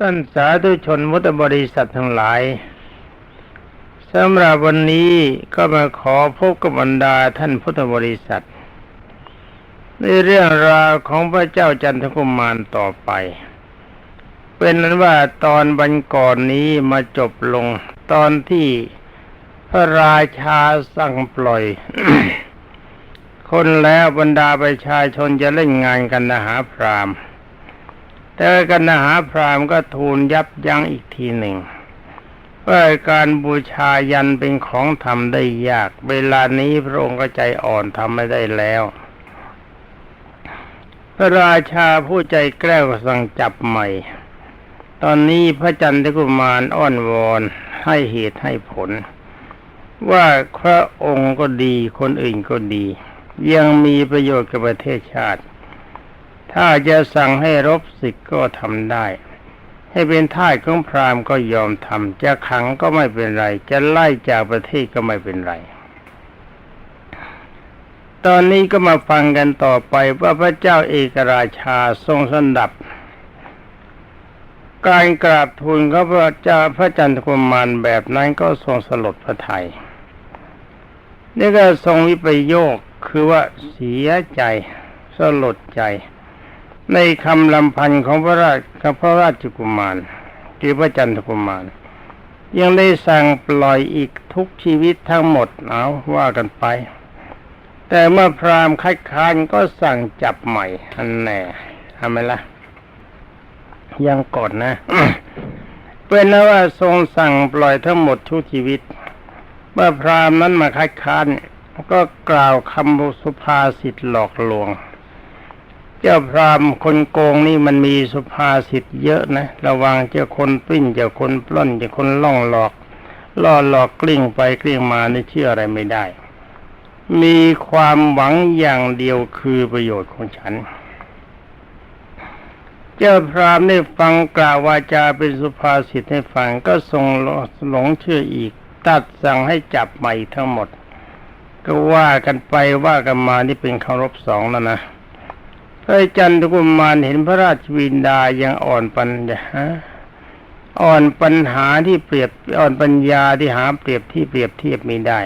ท่านสาธุชนมุตบริษัททั้งหลายสำหรับวันนี้ก็มาขอพบกับบรรดาท่านพุทธบริษัท ในเรื่องราวของพระเจ้าจันทกุมารต่อไป เป็นนั้นว่าตอนบันก่อนนี้มาจบลง ตอนที่พระราชาสั่งปล่อย คนแล้วบรรดาประชาชนจะเล่นงานกันนะหาพรามณ์ แต่กันนะหาพรามก็ทูลยับยั้งอีกทีหนึ่งว่าการบูชายันเป็นของทำได้ยาก เวลานี้พระองค์ก็ใจอ่อนทำไม่ได้แล้ว พระราชาผู้ใจแกล้วสั่งจับใหม่ ตอนนี้พระจันทกุมารอ้อนวอนให้เหตุให้ผล ว่าพระองค์ก็ดีคนอื่นก็ดี ยังมีประโยชน์กับประเทศชาติ ถ้าจะสั่งให้รบศึกก็ทำได้ ให้เป็นท่ายของพราหมณ์ก็ยอมทำจะขังก็ไม่เป็นไร จะไล่จากประเทศก็ไม่เป็นไร ตอนนี้ก็มาฟังกันต่อไปว่าพระเจ้าเอกราชาทรงสันดับ การกราบทูลเขพระเจ้าพระจันทกุมารแบบนั้นก็ทรงสลดพระทัยนี่ก็ทรงวิปโยคคือว่าเสียใจสลดใจ ในคำลำพันธ์ของพระราชพระราชกุมารคือพระจันทกุมาร ยังได้สั่งปล่อยอีกทุกชีวิตทั้งหมดเอาว่ากันไป แต่เมื่อพราหมณ์คัดค้านก็สั่งจับใหม่อันแน่ทำไมล่ะ ยังก่อนนะเป็นนะว่าทรงสั่งปล่อยทั้งหมดทุกชีวิต เมื่อพราหมณ์นั้นมาคัดค้านก็กล่าวคำสุภาษิตหลอกลวง เจ้าพราหมณ์คนโกงนี่มันมีสุภาษิตเยอะนะ ระวังเจ้าคนปิ้นเจ้าคนปล้นเจ้าคนล่องหลอก ล่อหลอกกลิ้งไปกลิ้งมานี่เชื่ออะไรไม่ได้ มีความหวังอย่างเดียวคือประโยชน์ของฉัน เจ้าพราหมณ์ได้ฟังกล่าววาจาเป็นสุภาษิตให้ฟังก็ทรงหลงเชื่ออีก ตัดสั่งให้จับใหม่ทั้งหมด ก็ว่ากันไปว่ากันมานี่เป็นเคารพสองแล้วนะ พระจันทกุมารเห็นพระราชวินดายังอ่อนปัญญาอ่อนปัญหาที่เปรียบอ่อนปัญญาที่หาเปรียบที่เปรียบเทียบไม่ได้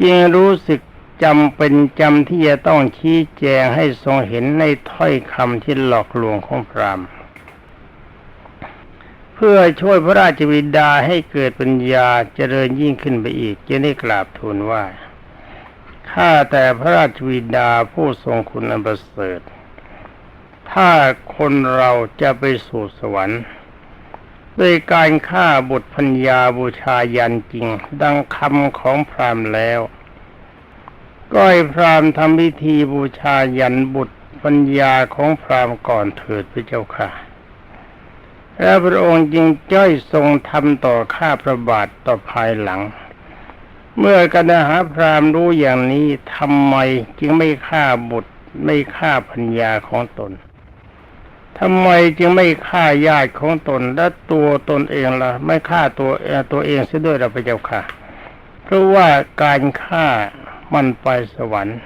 จึงรู้สึกจำเป็นจำที่จะต้องชี้แจงให้ทรงเห็นในถ้อยคำที่หลอกลวงของพรามณ์เพื่อช่วยพระราชวิดาให้เกิดปัญญาเจริญยิ่งขึ้นไปอีกจะได้กราบทูลว่า ข้าแต่พระราชวิดาผู้ทรงคุณอันประเสริฐ ถ้าคนเราจะไปสู่สวรรค์ด้วยการฆ่าบุตรพัญญาบูชายันจริง ดังคำของพรามแล้ว ก็ให้พรามทำพิธีบูชายันบุตรปัญญาของพรามก่อนเถิดพระเจ้าค่ะ และพระองค์จึงจ้อยทรงทำต่อข้าพระบาทต่อภายหลัง เมื่อกันหาพรามรู้อย่างนี้ทำไมจึงไม่ฆ่าบุตร ไม่ฆ่าพัญญาของตนทำไมจึงไม่ฆ่าญาติของตนและตัวตนเองละ่ะ ไม่ฆ่าตัวตัวเองเสียด้วยเราพระเจ้าค่ะ เพราะว่าการฆ่ามันไปสวรรค์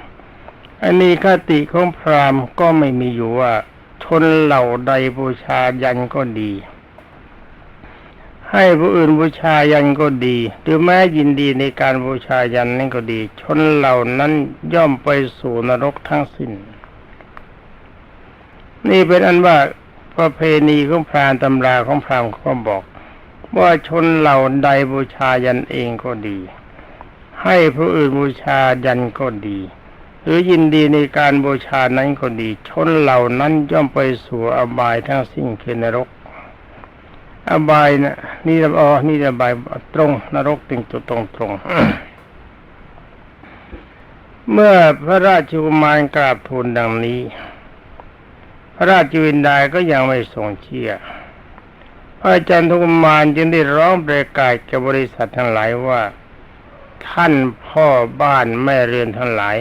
อันนี้คติของพราหมณ์ก็ไม่มีอยู่ว่าชนเหล่าใดบูชายันก็ดี ให้ผู้อื่นบูชายันก็ดี หรือแม้ยินดีในการบูชายันนั่นก็ดี ชนเหล่านั้นย่อมไปสู่นรกทั้งสิ้น นี่เป็นอันว่าประเพณีของพรานตำราของพราหมณ์ก็บอก ว่าชนเหล่าใดบูชายันเองก็ดี ให้ผู้อื่นบูชายันก็ดี หรือยินดีในการบูชานั้นก็ดี ชนเหล่านั้นย่อมไปสู่อบายทั้งสิ้นคือนรก อบายนะนี่อ๋อนี่อบายตรง นรกตึงจุดตรงตรงเมื่อพระราชกุมารกราบทูลดังนี้ พระราชวินดาก็ยังไม่ทรงเชื่อพระอาจารย์ทุกมารจึงได้ร้องประกาศกับบริษัททั้งหลายว่า ท่านพ่อบ้านแม่เรือนทั้งหลาย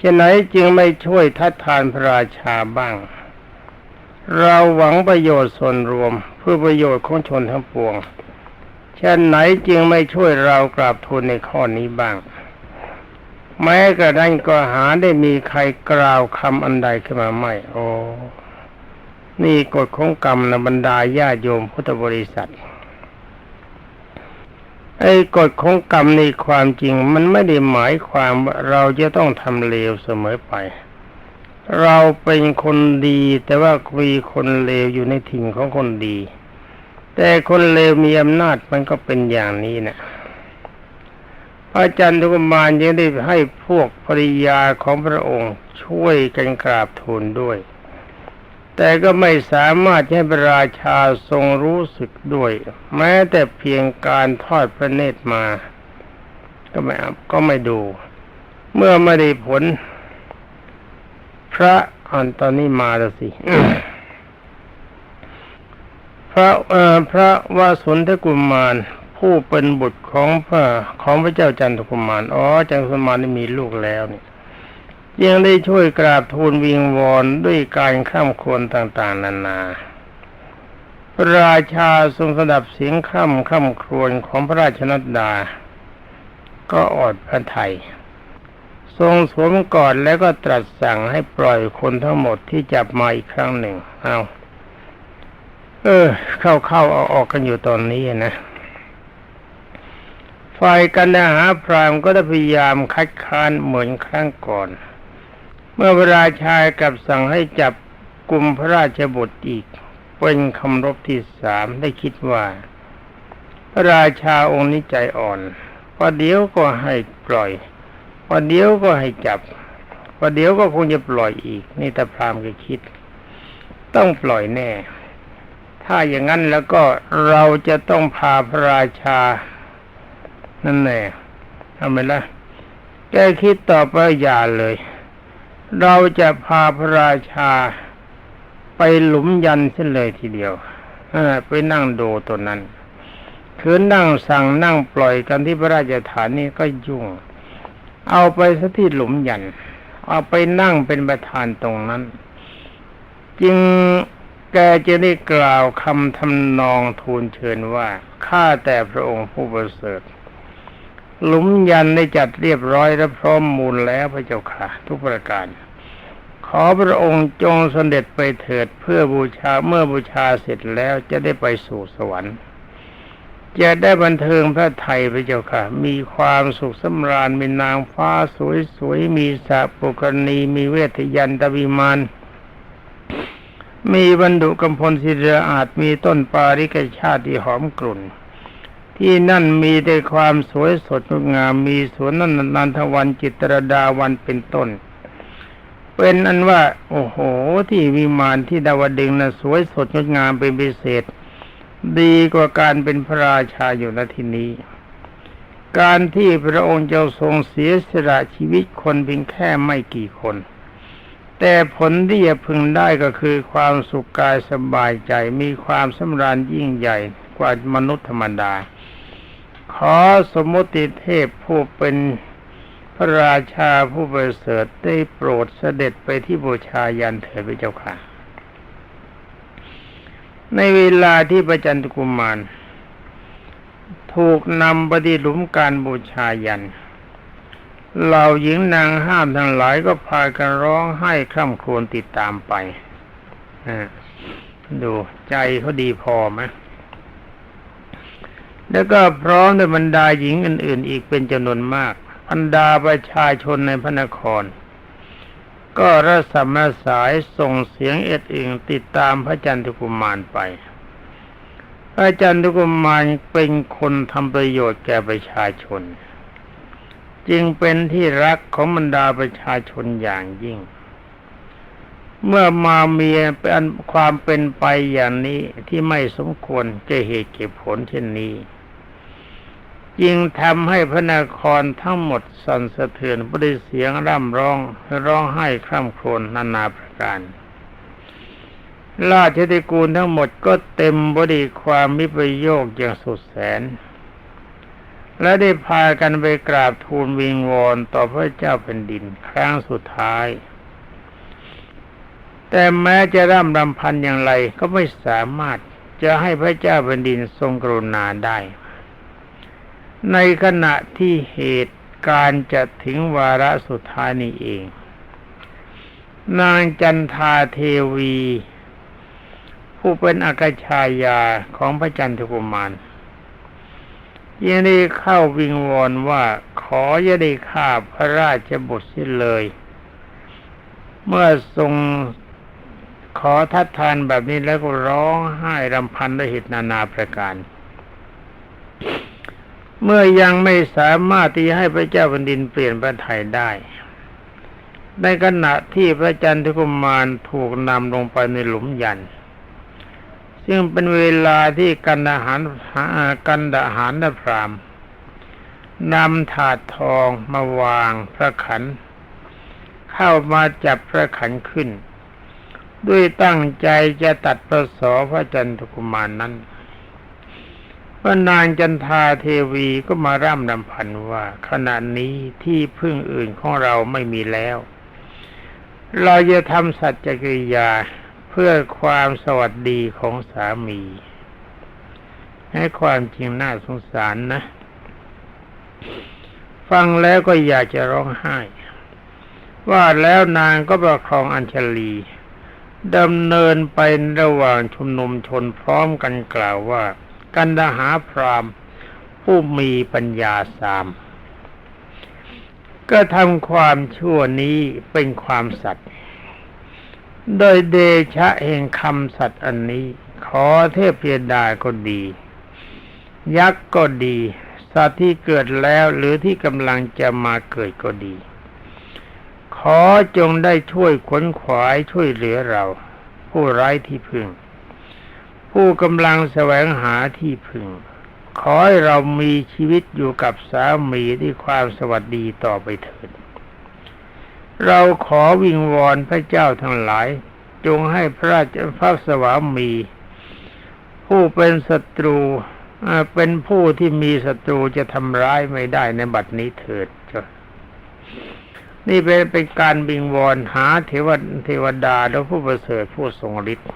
จะไหนจึงไม่ช่วยทัดทานพระราชาบ้าง เราหวังประโยชน์ส่วนรวม เพื่อประโยชน์ของชนทั้งปวงเช่นไหนจึงไม่ช่วยเรากราบทูลในข้อนี้บ้าง แม้กระนั้นก็หาได้มีใครกล่าวคำอันใดขึ้นมาไม่ โอ้นี่กฎของกรรมนะบรรดาญาโยมพุทธบริษัท ไอ้กฎของกรรมในความจริงมันไม่ได้หมายความว่าเราจะต้องทำเลวเสมอไป เราเป็นคนดี แต่ว่ามีคนเลวอยู่ในถิ่นของคนดี แต่คนเลวมีอำนาจมันก็เป็นอย่างนี้นะพระอาจารย์ทุกมานยังได้ให้พวกภริยาของพระองค์ช่วยกันกราบทูลด้วย แต่ก็ไม่สามารถให้พระราชาทรงรู้สึกด้วย แม้แต่เพียงการทอดพระเนตรมา ก็ไม่ก็ไม่ดู เมื่อไม่ได้ผล พระอันตอนนี้มาแล้วสิพระเอ่อพระวาสุนทกุมาร ผู้เป็นบุตรของพระของพระเจ้าจันทกุมารอ๋อจันทกุมารนี่มีลูกแล้วเนี่ยยังได้ช่วยกราบทูลวิงวอนด้วยการข้ามควรต่าง ๆ นานาพระราชาทรงสดับเสียงข้ามข้ามครวญของพระราชนัดดา ก็อดพระไทย ทรงสวมกอดแล้วก็ตรัสสั่งให้ปล่อยคนทั้งหมดที่จับมาอีกครั้งหนึ่ง เอา เออ เข้าเข้าเอาออกกันอยู่ตอนนี้นะฝ่ายกันดาหาพรามก็ได้พยายามคัดค้านเหมือนครั้งก่อน เมื่อพระราชากับสั่งให้จับกลุ่มพระราชบุตรอีก เป็นคำรบที่สามได้คิดว่า พระราชาองค์นี้ใจอ่อนว่าเดี๋ยวก็ให้ปล่อย ว่าเดี๋ยวก็ให้จับว่าเดี๋ยวก็คงจะปล่อยอีก นี่แต่พรามก็คิด ต้องปล่อยแน่ ถ้าอย่างนั้นแล้วก็เราจะต้องพาพระราชา นั่นแน่ทำไมล่ะแกคิดต่อไปอย่าเลย เราจะพาพระราชาไปหลุมยันเส้นเลยทีเดียวไปนั่งดูตัวนั้น คือนั่งสั่งนั่งปล่อยกันที่พระราชฐานนี่ก็ยุ่ง เอาไปสักที่หลุมยัน เอาไปนั่งเป็นประธานตรงนั้น จึงแกจะได้กล่าวคำทำนองทูลเชิญว่าข้าแต่พระองค์ผู้ประเสริฐหลุมยันได้จัดเรียบร้อยและพร้อมมูลแล้วพระเจ้าค่ะ ทุกประการ ขอพระองค์จงสเสด็จไปเถิดเพื่อบูชาเมื่อบูชาเสร็จแล้วจะได้ไปสู่สวรรค์ จะได้บันเทิงพระไทยพระเจ้าค่ะ มีความสุขสำราญมีนางฟ้าสวยๆ มีสระปุกรณีมีเวทยันตวิมานมีบรรดุกำพลศิริอาจมีต้นปาริกชาติที่หอมกลุ่น ที่นั่นมีแต่ความสวยสดงดงามมีสวนนันนันทวันจิตรดาวันเป็นต้น เป็นอันว่า โอ้โห ที่วิมานที่ดาวดึงส์นะสวยสดงดงามเป็นพิเศษ ดีกว่าการเป็นพระราชาอยู่ณที่นี้ การที่พระองค์เจ้าทรงเสียสละชีวิตคนเพียงแค่ไม่กี่คน แต่ผลที่จะพึงได้ก็คือความสุขกายสบายใจมีความสำราญยิ่งใหญ่กว่ามนุษย์ธรรมดา ขอสมมติเทพผู้เป็นพระราชาผู้ประเสริฐได้โปรดเสด็จไปที่บูชายันเถิดพระเจ้าค่ะ ในเวลาที่พระจันทกุมาร ถูกนำปที่หลุมการบูชายันเหล่าหญิงนางห้ามทั้งหลายก็พากันร้องไห้คร่ำครวญติดตามไปดูใจเขาดีพอไหมแล้วก็พร้อมด้วยบรรดาหญิงอื่น ๆ อีกเป็นจำนวนมากบรรดาประชาชนในพระนคร ก็ระสมระสายส่งเสียงเอ็ดอึงติดตามพระจันทกุมารไป พระจันทกุมารเป็นคนทำประโยชน์แก่ประชาชน จึงเป็นที่รักของบรรดาประชาชนอย่างยิ่ง เมื่อมามีเป็นความเป็นไปอย่างนี้ที่ไม่สมควรจะเหตุเก็บผลเช่นนี้ จึงทำให้พระนครทั้งหมดสั่นสะเทือนบริเสียงร่ำร้องร้องไห้คร่ำโครวญนานาประการราชธิกูลทั้งหมดก็เต็มบดีความมิประโยคอย่างสุดแสน และได้พากันไปกราบทูลวิงวอนต่อพระเจ้าแผ่นดินครั้งสุดท้าย แต่แม้จะร่ำรำพันอย่างไรก็ไม่สามารถจะให้พระเจ้าแผ่นดินทรงกรุณาได้ ในขณะที่เหตุการณ์จะถึงวาระสุดท้ายนี้เอง นางจันทาเทวี ผู้เป็นอากาชายาของพระจันทกุมารยังได้เข้าวิงวอนว่าขออย่าได้ฆ่าพระราชบุตรเสียเลย เมื่อทรงขอทัดทานแบบนี้แล้วก็ร้องไห้รำพันด้วยเหตุนานาประการ เมื่อยังไม่สามารถที่ให้พระเจ้าแผ่นดินเปลี่ยนพระไทยได้ ในขณะที่พระจันทกุมารถูกนำลงไปในหลุมยัน ซึ่งเป็นเวลาที่กันดาหารกันดาหารนพรามนำถาดทองมาวางพระขัน เข้ามาจับพระขันขึ้น ด้วยตั้งใจจะตัดประสอพระจันทกุมารนนั้น พระนางจันทาเทวีก็มาร่ำรำพันว่าขณะนี้ที่พึ่งอื่นของเราไม่มีแล้ว เราจะทำสัจจกิริยาเพื่อความสวัสดีของสามี ให้ความจริงน่าสงสารนะ ฟังแล้วก็อยากจะร้องไห้ ว่าแล้วนางก็ประคองอัญชลีดำเนินไประหว่างชุมนุมชนพร้อมกันกล่าวว่า กันดาหาพรามผู้มีปัญญาสาม ก็ทำความชั่วนี้เป็นความสัตย์โดยเดชะแห่งคำสัตย์อันนี้ ขอเทพเยดาก็ดี ยักษ์ก็ดี สัตว์ที่เกิดแล้วหรือที่กำลังจะมาเกิดก็ดี ขอจงได้ช่วยขนขวายช่วยเหลือเรา ผู้ไร้ที่พึ่ง ผู้กำลังแสวงหาที่พึ่ง ขอให้เรามีชีวิตอยู่กับสามีด้วยความสวัสดีต่อไปเถิด เราขอวิงวอนพระเจ้าทั้งหลาย จงให้พระราชพระสวามี ผู้เป็นศัตรูเป็นผู้ที่มีศัตรูจะทำร้ายไม่ได้ในบัดนี้เถิดจ้ะนี่เป็นเป็นการบิงวอนหาเทวดเทวดาและผู้ประเสริฐผู้ทรงฤทธิ์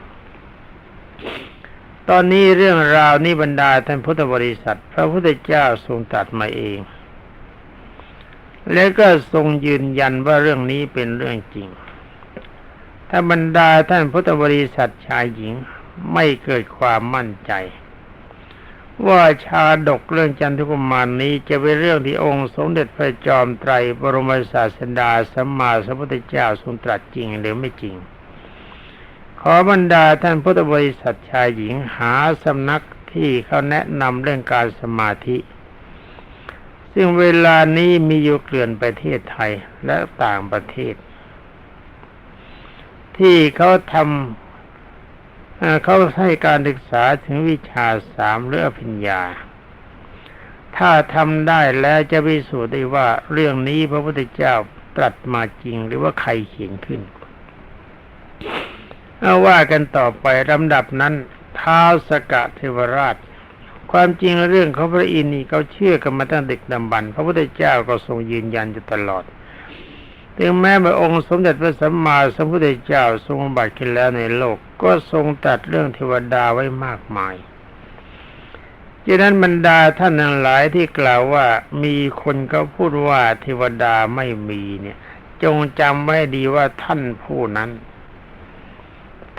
ตอนนี้เรื่องราวนี้บรรดาท่านพุทธบริษัท พระพุทธเจ้าทรงตรัสมาเอง แล้วก็ทรงยืนยันว่าเรื่องนี้เป็นเรื่องจริง ถ้าบรรดาท่านพุทธบริษัทชายหญิงไม่เกิดความมั่นใจ ว่าชาดกเรื่องจันทกุมารนี้จะเป็นเรื่องที่องค์สมเด็จพระจอมไตรบรมศาสดาสัมมาสัมพุทธเจ้าทรงตรัสจริงหรือไม่จริง ขอบรรดาท่านพุทธบริษัทชายหญิงหาสำนักที่เขาแนะนำเรื่องการสมาธิ ซึ่งเวลานี้มีอยู่เกลื่อนประเทศไทยและต่างประเทศ ที่เขาทำเขาให้การศึกษาถึงวิชาสามหรืออภิญญา ถ้าทำได้แล้วจะพิสูจน์ได้ว่าเรื่องนี้พระพุทธเจ้าตรัสมาจริงหรือว่าใครเขียนขึ้น เอาว่ากันต่อไปลำดับนั้นท้าวสกะเทวราช ความจริงเรื่องของพระอินทร์นี่เขาเชื่อกันมาตั้งเด็กดำบรรพระพุทธเจ้าก็ทรงยืนยันอยู่ตลอด ถึงแม้พระองค์สมเด็จพระสัมมาสัมพุทธเจ้าทรงบัติขึ้นแล้วในโลก ก็ทรงตัดเรื่องเทวดาไว้มากมายดังนั้นบรรดาท่านทั้งหลายที่กล่าวว่ามีคนเขาพูดว่าเทวดาไม่มีเนี่ย จงจำไว้ดีว่าท่านผู้นั้น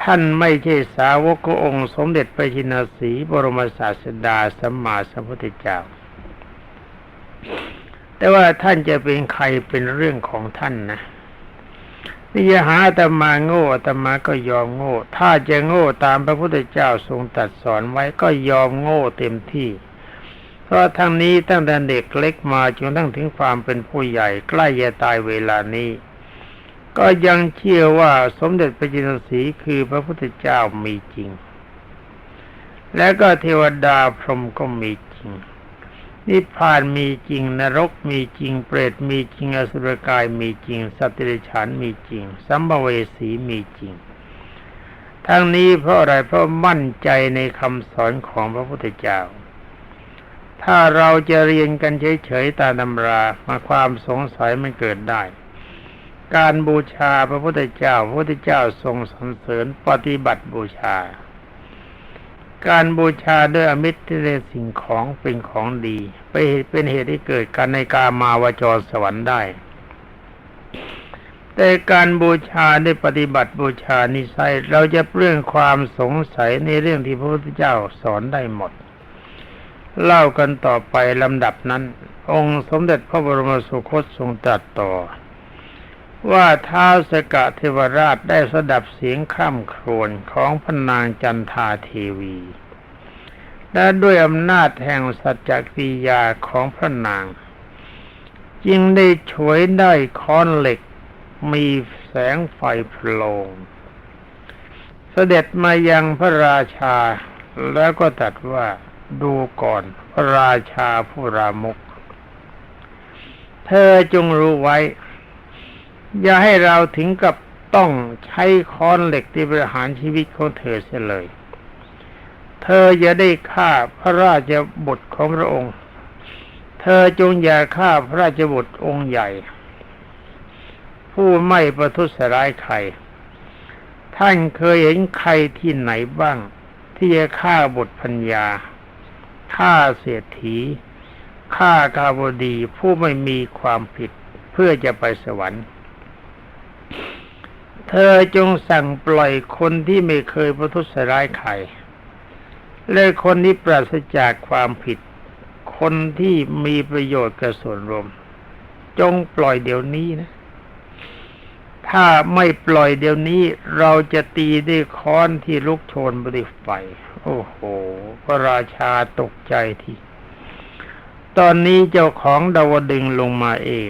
ท่านไม่ใช่สาวกขององค์สมเด็จพระชินสีบรมศาสดาสัมมาสัมพุทธเจ้า แต่ว่าท่านจะเป็นใครเป็นเรื่องของท่านนะนี่จะหาอาตมาโง่อาตมาก็ยอมโง่ ถ้าจะโง่ตามพระพุทธเจ้าทรงตัดสอนไว้ก็ยอมโง่เต็มที่ เพราะทางนี้ตั้งแต่เด็กเล็กมาจนตั้งถึงความเป็นผู้ใหญ่ใกล้จะตายเวลานี้ ก็ยังเชื่อว่าสมเด็จพระจินสีคือพระพุทธเจ้ามีจริง และก็เทวดาพรหมก็มีจริง นิพพานมีจริง นรกมีจริง เปรตมีจริง อสุรกายมีจริง สัตว์เดรัจฉานมีจริง สัมภเวสีมีจริง ทั้งนี้เพราะอะไรเพราะมั่นใจในคำสอนของพระพุทธเจ้าถ้าเราจะเรียนกันเฉยๆตามตำรามาความสงสัยมันเกิดได้ การบูชาพระพุทธเจ้า พระพุทธเจ้าทรงสรรเสริญปฏิบัติบูชา การบูชาด้วยอมิตรที่เป็นสิ่งของเป็นของดีไปเป็นเหตุให้เกิดการในกามาวจรสวรรค์ได้ แต่การบูชาด้ปฏิบัติบูชานิสัยเราจะเรื่องความสงสัยในเรื่องที่พระพุทธเจ้าสอนได้หมด เล่ากันต่อไปลำดับนั้น องค์สมเด็จพระบรมสุคตทรงตรัสต่อ ว่าท้าวสกะเทวราชได้สดับเสียงข้ามโครวญของพนางจันทาเทวี และด้วยอำนาจแห่งสัจจกิยาของพระนาง จึงได้ฉวยได้ค้อนเหล็กมีแสงไฟโพลงเสด็จมายังพระราชา แล้วก็ตรัดว่าดูก่อนพระราชาผู้รามกเธอจงรู้ไว้ อย่าให้เราถึงกับต้องใช้ค้อนเหล็กที่ประหารชีวิตของเธอเสียเลย เธออย่าได้ฆ่าพระราชบุตรของพระองค์ เธอจงอย่าฆ่าพระราชบุตรองค์ใหญ่ ผู้ไม่ประทุษร้ายใคร ท่านเคยเห็นใครที่ไหนบ้าง ที่จะฆ่าบุตรพัญญาฆ่าเศรษฐีฆ่ากาบดีผู้ไม่มีความผิดเพื่อจะไปสวรรค์ เธอจงสั่งปล่อยคนที่ไม่เคยประทุษร้ายใครและคนที่ปราศจากความผิด คนที่มีประโยชน์กับส่วนรวม จงปล่อยเดี๋ยวนี้นะ ถ้าไม่ปล่อยเดี๋ยวนี้ เราจะตีด้วยค้อนที่ลุกโชนบริไฟ โอ้โห พระราชาตกใจที่ ตอนนี้เจ้าของดาวดึงลงมาเอง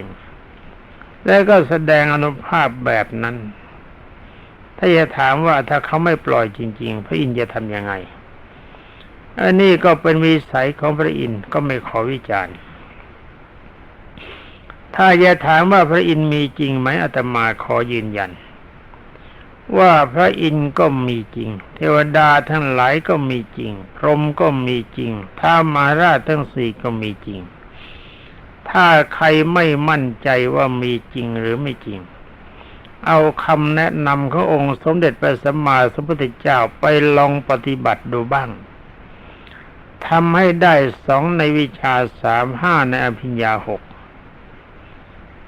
แล้วก็แสดงอนุภาพแบบนั้น ถ้าจะถามว่าถ้าเขาไม่ปล่อยจริง ๆ พระอินทร์จะทำยังไง อันนี้ก็เป็นวิสัยของพระอินทร์ก็ไม่ขอวิจารณ์ ถ้าจะถามว่าพระอินทร์มีจริงไหมอาตมาขอยืนยัน ว่าพระอินทร์ก็มีจริง เทวดาทั้งหลายก็มีจริง พรหมก็มีจริงท้ามาราชทั้งสี่ก็มีจริง ถ้าใครไม่มั่นใจว่ามีจริงหรือไม่จริง เอาคำแนะนำขององค์สมเด็จพระสัมมาสัมพุทธเจ้าไปลองปฏิบัติดูบ้างทำให้ได้สองในวิชาสามห้าในอภิญญาหก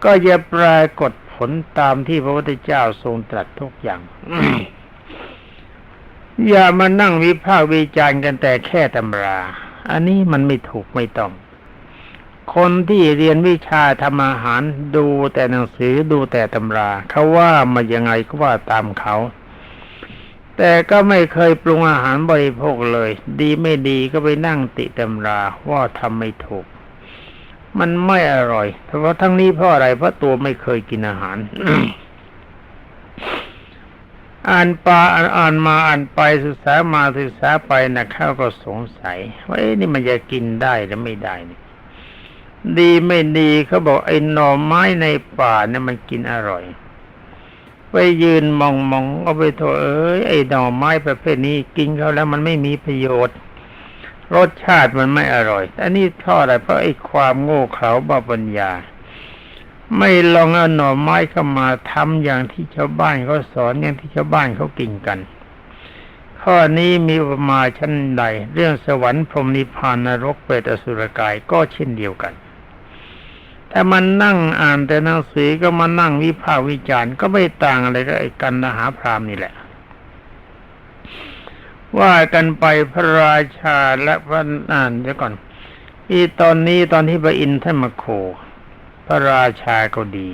ก็จะปรากฏผลตามที่พระพุทธเจ้าทรงตรัสทุกอย่าง อย่ามานั่งวิพากษ์วิจารณ์กันแต่แค่ตำรา อันนี้มันไม่ถูกไม่ต้อง คนที่เรียนวิชาทำอาหารดูแต่หนังสือดูแต่ตำราเขาว่ามายังไงก็ว่าตามเขา แต่ก็ไม่เคยปรุงอาหารบริโภคเลย ดีไม่ดีก็ไปนั่งติตำราว่าทำไม่ถูก มันไม่อร่อยเพราะทั้งนี้เพราะอะไรเพราะตัวไม่เคยกินอาหารอ่านปาอ่านมาอ่านไปศึกษามาศึกษาไปนะข้าก็สงสัยว่าเอ๊ะนี่มันจะกินได้หรือไม่ได้นี่ ดีไม่ดีเขาบอกไอ้หน่อไม้ในป่าเนี่ยมันกินอร่อย ไปยืนมองมองเอาไปโถเอ้ยไอ้หน่อไม้ประเภทนี้กินเขาแล้วมันไม่มีประโยชน์ รสชาติมันไม่อร่อยอันนี้เพราะอะไรเพราะไอ้ความโง่เขลาบ้าปัญญา ไม่ลองเอาหน่อไม้เข้ามาทำอย่างที่ชาวบ้านเขาสอนอย่างที่ชาวบ้านเขากินกัน ข้อนี้มีอุปมาชั้นใด เรื่องสวรรค์พรหมนิพพานนรกเปรตอสุรกายก็เช่นเดียวกัน ถ้ามันนั่งอ่านแต่หนังสือก็มานั่งวิพากษ์วิจารณ์ก็ไม่ต่างอะไรกับไอ้กันนหาพรามนี่แหละ ว่ากันไปพระราชาและพระอ่านเดี๋ยวก่อน อีตอนนี้ตอนที่พระอินทร์ท่านมาโค พระราชาก็ดี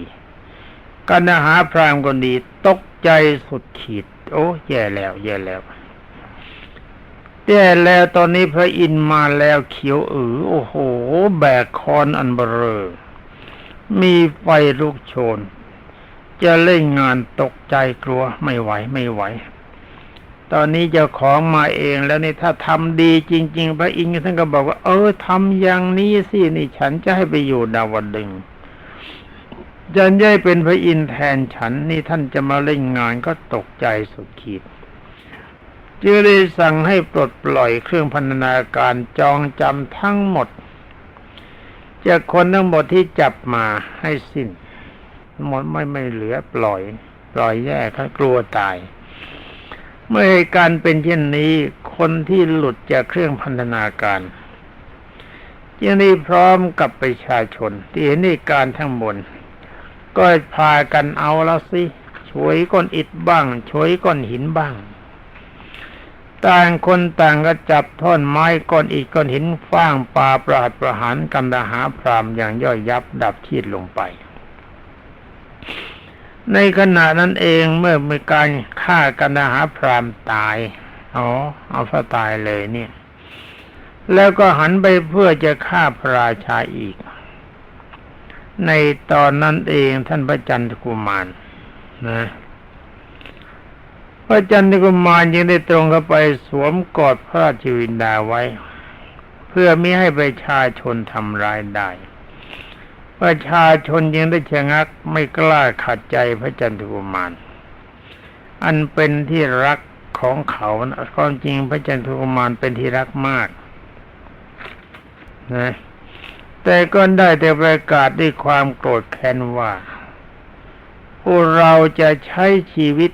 กันหาพรามก็ดีตกใจสุดขีด โอ้แย่แล้ว แย่แล้วแย่แล้วตอนนี้พระอินทร์มาแล้วเขียวอือโอ้โห แบกคอนอันเบรอ มีไฟลุกโชน จะเล่นงานตกใจกลัวไม่ไหวไม่ไหว ตอนนี้เจ้าของมาเองแล้วนี่ถ้าทำดีจริง ๆ พระอินทร์ท่านก็บอกว่า เออทำอย่างนี้สินี่ฉันจะให้ไปอยู่ดาวดึงส์จะได้เป็นพระอินทร์แทนฉันนี่ท่านจะมาเล่นงานก็ตกใจสุดขีดจึงได้สั่งให้ปลดปล่อยเครื่องพันธนาการจองจำทั้งหมด จากคนทั้งหมดที่จับมาให้สิ้น หมดไม่ไม่เหลือปล่อย ปล่อยแย่เขากลัวตาย เมื่อเหตุการเป็นเช่นนี้ คนที่หลุดจากเครื่องพันธนาการจึงได้พร้อมกับประชาชนที่เห็นเหตุการทั้งหมดก็พากันเอาแล้วสิช่วยก้อนอิฐบ้างช่วยก้อนหินบ้าง ต่างคนต่างก็จับท่อนไม้ก้อนอิฐก้อนหินฟางปลาประหัตประหารกันดาหาพรามอย่างย่อยยับดับชีดลงไป ในขณะนั้นเองเมื่อมีการฆ่ากันดาหาพรามตายอ๋อเอาซะตายเลยเนี่ย แล้วก็หันไปเพื่อจะฆ่าพระราชาอีก ในตอนนั้นเองท่านพระจันทกุมารนะ พระจันทกุมารยังได้ตรงเข้าไปสวมกอดพระราชวินดาไว้ เพื่อไม่ให้ประชาชนทำร้ายได้ ประชาชนยังได้ชะงักไม่กล้าขัดใจพระจันทกุมาร อันเป็นที่รักของเขาความจริงพระจันทกุมารเป็นที่รักมากนะแต่ก็ได้แต่ประกาศด้วยความโกรธแค้นว่าพวกเราจะใช้ชีวิต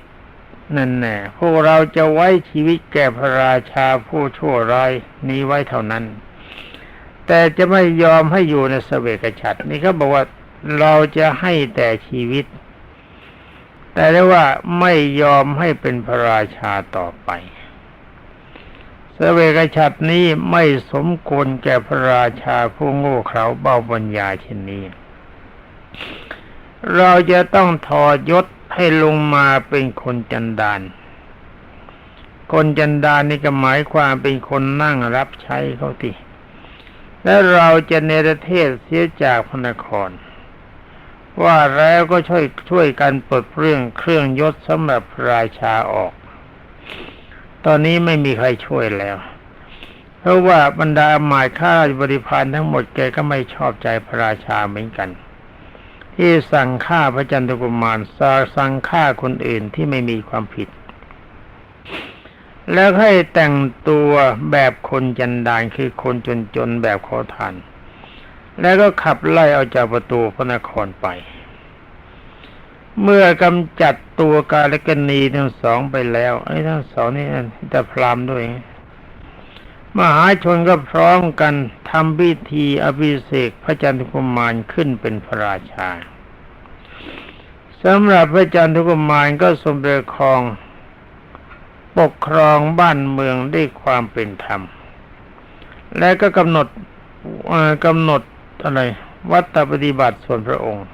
นั่นแน่พวกเราจะไว้ชีวิตแก่พระราชาผู้ชั่วร้ายนี้ไว้เท่านั้น แต่จะไม่ยอมให้อยู่ในสเวกฉัตรนี่เขาบอกว่าเราจะให้แต่ชีวิต แต่ได้ว่าไม่ยอมให้เป็นพระราชาต่อไปสเวกฉัตรนี้ไม่สมควรแก่พระราชาผู้โง่เขลาเบาปัญญาเช่นนี้ เราจะต้องถอดยศ ให้ลงมาเป็นคนจันดานคนจันดานนี่ก็หมายความเป็นคนนั่งรับใช้เขาทีและเราจะเนรเทศเสียจากพระนคร ว่าแล้วก็ช่วยช่วยกันปลดเรื่องเครื่องยศสำหรับพระราชาออก ตอนนี้ไม่มีใครช่วยแล้ว เพราะว่าบรรดาหมายข้าราชบริพารทั้งหมดแกก็ไม่ชอบใจพระราชาเหมือนกัน ที่สั่งฆ่าพระจันทกุมารสั่งฆ่าคนอื่นที่ไม่มีความผิด แล้วให้แต่งตัวแบบคนจันดานคือคนจนๆแบบขอทาน แล้วก็ขับไล่เอาจากประตูพระนครไป เมื่อกำจัดตัวกาลกณีทั้งสองไปแล้วไอ้ทั้งสองนี่จะพรามด้วย มหาชนก็พร้อมกันทำพิธีอภิเษกพระจันทกุมารขึ้นเป็นพระราชาสำหรับพระจันทกุมารก็ทรงประครอง ปกครองบ้านเมืองด้วยความเป็นธรรม และก็กำหนดกำหนดอะไรวัตปฏิบัติส่วนพระองค์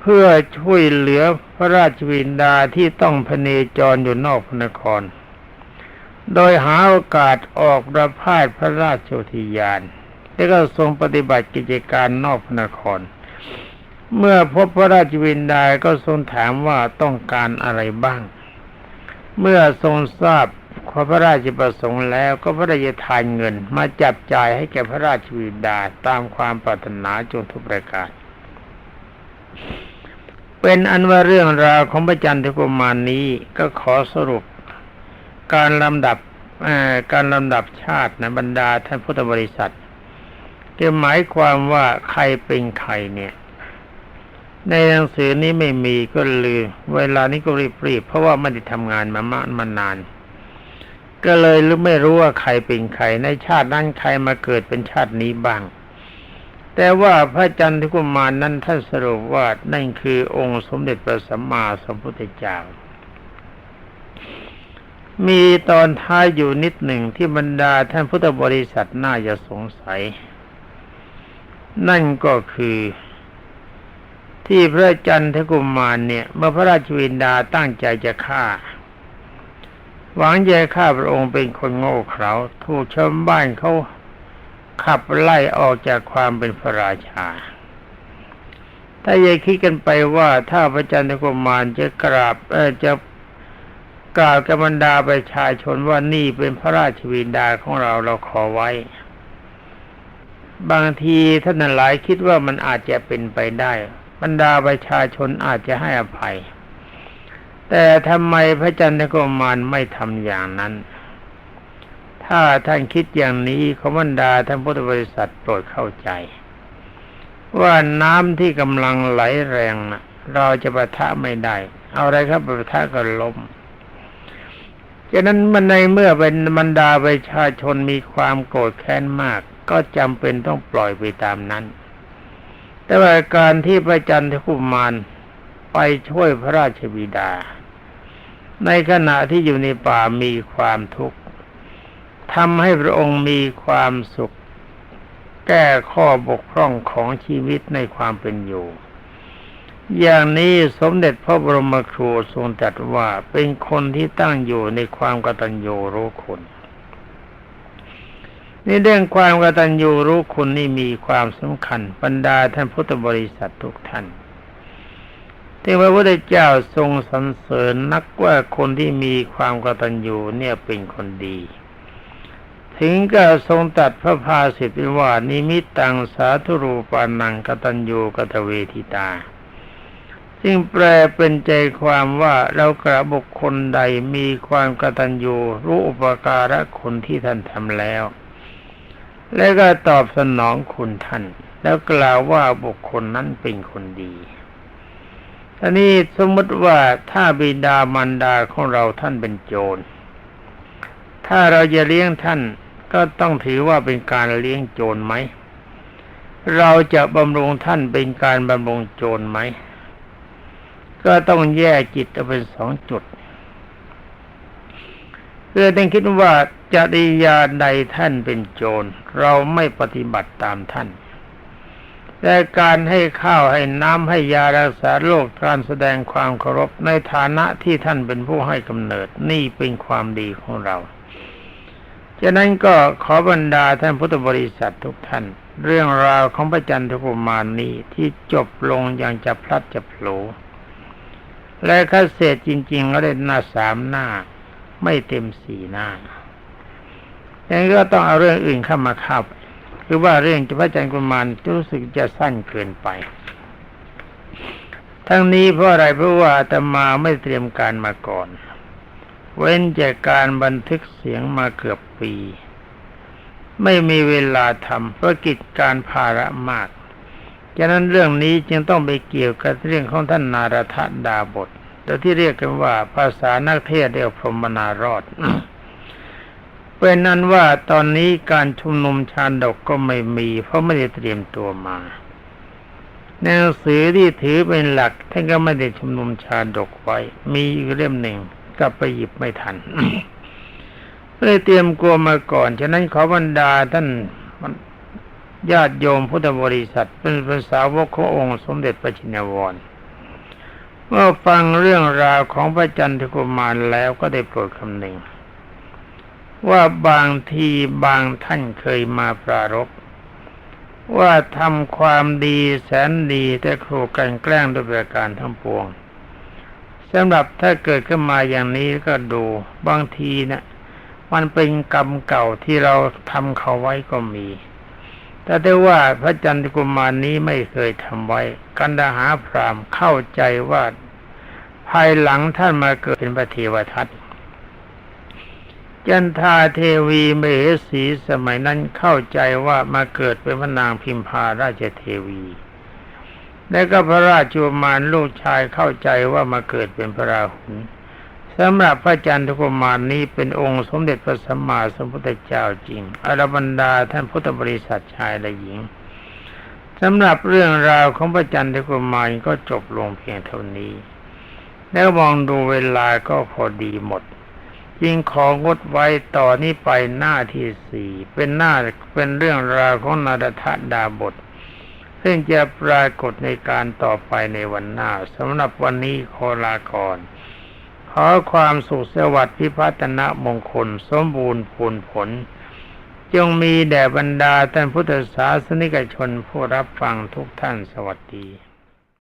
เพื่อช่วยเหลือพระราชวินดาที่ต้องพเนจรอยู่นอกพระนคร โดยหาโอกาสออกประพาสพระราชโชติยาน แล้วก็ทรงปฏิบัติกิจการนอกพระนคร เมื่อพบพระราชวินดาก็ทรงถามว่าต้องการอะไรบ้าง เมื่อทรงทราบขอพระราชประสงค์แล้วก็พระราชทานเงิน มาจับจ่ายให้แก่พระราชวินดาตามความปรารถนาจงทุกประการ เป็นอันว่าเรื่องราวของพระจันทกุมารนนี้ก็ขอสรุป การลำดับการลำดับชาตินะบรรดาท่านพุทธบริษัทจะหมายความว่าใครเป็นใครเนี่ย ในหนังสือนี้ไม่มีก็ลืมเวลานี้ก็รีบๆเพราะว่าไม่ได้ทำงานมามามานาน ก็เลยรู้ไม่รู้ว่าใครเป็นใคร ในชาตินั้นใครมาเกิดเป็นชาตินี้บ้าง แต่ว่าพระจันทกุมารนั้นท่านสรุปว่านั่นคือองค์สมเด็จพระสัมมาสัมพุทธเจ้า มีตอนท้ายอยู่นิดหนึ่งที่บรรดาท่านพุทธบริษัทน่าจะสงสัย นั่นก็คือ ที่พระจันทกุมารเนี่ย เมื่อพระราชวินดาตั้งใจจะฆ่า หวังจะฆ่าพระองค์เป็นคนโง่เขลาถูกชาวบ้านเขาขับไล่ออกจากความเป็นพระราชา ถ้าย่าคิดกันไปว่าถ้าพระจันทกุมารจะกราบเอจะ กล่าวกับบรรดาประชาชนว่านี่เป็นพระราชวินดาของเราเราขอไว้ บางทีท่านหลายคิดว่ามันอาจจะเป็นไปได้ บรรดาประชาชนอาจจะให้อภัย แต่ทำไมพระจันทกุมารไม่ทำอย่างนั้น ถ้าท่านคิดอย่างนี้ขอบรรดาท่านพุทธบริษัทโปรดเข้าใจ ว่าน้ำที่กำลังไหลแรงนะเราจะประทะไม่ได้ เอาอะไรครับประทะก็ล้ม ฉะนั้นมันในเมื่อเป็นบรรดาประชาชนมีความโกรธแค้นมาก ก็จำเป็นต้องปล่อยไปตามนั้น แต่ว่าการที่พระจันทคุมารไปช่วยพระราชบิดา ในขณะที่อยู่ในป่ามีความทุกข์ทำให้พระองค์มีความสุข แก้ข้อบกพร่องของชีวิตในความเป็นอยู่ อย่างนี้สมเด็จพระบรมครูทรงตรัสว่าเป็นคนที่ตั้งอยู่ในความกตัญญูรู้คุณในเรื่องความกตัญญูรู้คุณนี่มีความสำคัญบรรดาท่านพุทธบริษัททุกท่านที่พระพุทธเจ้าทรงสรรเสริญนักว่าคนที่มีความกตัญญูเนี่ยเป็นคนดี ถึงก็ทรงตัดพระภาสิทธิว่านิมิตตังสาธุรูปานังกตัญญูกตเวทิตา ซึ่งแปลเป็นใจความว่าเรากระบุคคลใดมีความกตัญญูรู้อุปการะคนที่ท่านทำแล้ว แล้วก็ตอบสนองคุณท่าน แล้วกล่าวว่าบุคคลนั้นเป็นคนดีทีนี้สมมติว่าถ้าบิดามารดาของเราท่านเป็นโจร ถ้าเราจะเลี้ยงท่านก็ต้องถือว่าเป็นการเลี้ยงโจรไหม เราจะบำรุงท่านเป็นการบำรุงโจรไหม ก็ต้องแยกจิตออกเป็นสองจุด เพื่อท่านคิดว่าจริยาใดท่านเป็นโจร เราไม่ปฏิบัติตามท่าน แต่การให้ข้าวให้น้ำให้ยารักษาโรคการแสดงความเคารพในฐานะที่ท่านเป็นผู้ให้กำเนิดนี่เป็นความดีของเราฉะนั้นก็ขอบรรดาท่านพุทธบริษัททุกท่าน เรื่องราวของพระจันทกุมารนี้ที่จบลงอย่างจะพลัดจะโผล และข้าเศษจริงๆก็ได้หน้าสามหน้า ไม่เต็มสี่หน้าอย่างนี้ก็ต้องเอาเรื่องอื่นเข้ามาเข้าคือว่าเรื่องพระจันทร์กุมารรู้สึกจะสั้นเกินไป ทั้งนี้เพราะอะไรเพราะว่าอาตมาไม่เตรียมการมาก่อน เว้นจากการบันทึกเสียงมาเกือบปี ไม่มีเวลาทำเพราะกิจการภาระมาก ฉะนั้นเรื่องนี้จึงต้องไปเกี่ยวกับเรื่องของท่านนารทดาบทแต่ที่เรียกกันว่าภาษานักเทศเรียกพรหมนารอดเป็นนั้นว่าตอนนี้การชุมนุมชาดกก็ไม่มี เพราะไม่ได้เตรียมตัวมาหนังสือที่ถือเป็นหลักท่านก็ไม่ได้ชุมนุมชาดกไว้ มีอีกเล่มหนึ่งก็ไปหยิบไม่ทันเลยเตรียมกลัวมาก่อน ฉะนั้นขอบรรดาท่าน ญาติโยมพุทธบริษัทเป็นภาษาวกขององค์สมเด็จพระชินวรเมื่อฟังเรื่องราวของพระจันทกุมารแล้วก็ได้โปรดคำหนึ่ง ว่าบางทีบางท่านเคยมาปรารบว่าทำความดีแสนดีแต่ครูกันแกล้งด้วยประการทั้งปวงสำหรับถ้าเกิดขึ้นมาอย่างนี้ก็ดูบางทีเนะี่ยมันเป็นกรรมเก่าที่เราทำเขาไว้ก็มี แต่ได้ว่าพระจันทกุมารนี้ไม่เคยทำไว้ กันดาหาพรามเข้าใจว่าภายหลังท่านมาเกิดเป็นพระเทวทัตจันทาเทวีเมหสีสมัยนั้นเข้าใจว่ามาเกิดเป็นพระนางพิมพาราชเทวี และก็พระราชโอมานลูกชายเข้าใจว่ามาเกิดเป็นพระราหุล สำหรับพระจันทกุมารนี้เป็นองค์สมเด็จพระสัมมาสัมพุทธเจ้าจริง อรบรรดาท่านพุทธบริษัทชายและหญิงสำหรับเรื่องราวของพระจันทกุมารก็จบลงเพียงเท่านี้ แล้วมองดูเวลาก็พอดีหมดจึงของดไว้ต่อนี้ไปหน้าที่สี่เป็นหน้าเป็นเรื่องราวของนาดทดาบท ซึ่งจะปรากฏในการต่อไปในวันหน้าสำหรับวันนี้ขอลาก่อน ขอความสุขสวัสดิ์พิพัฒนมงคลสมบูรณ์ผลผล จงมีแด่บรรดาท่านพุทธศาสนิกชนผู้รับฟังทุกท่านสวัสดี